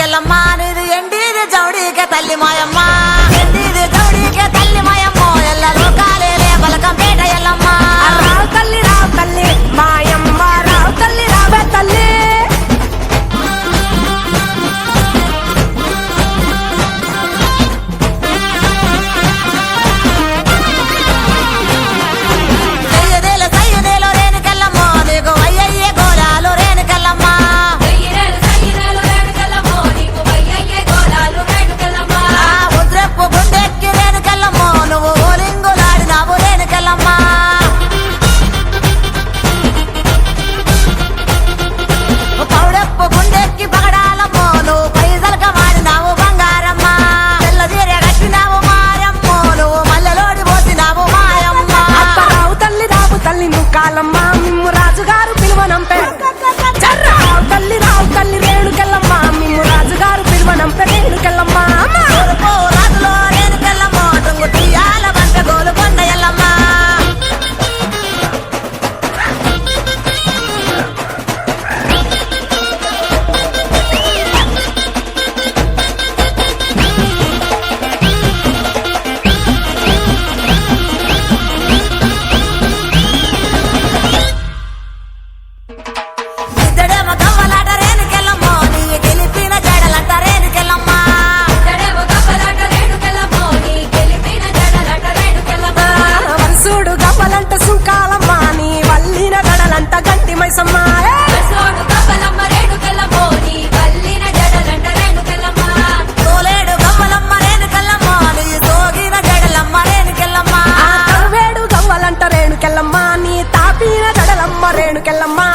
కెళ్ళమ్మా నీది ఎండిది చౌడీకే తల్లి మాయమ్మా. Look at Lamar.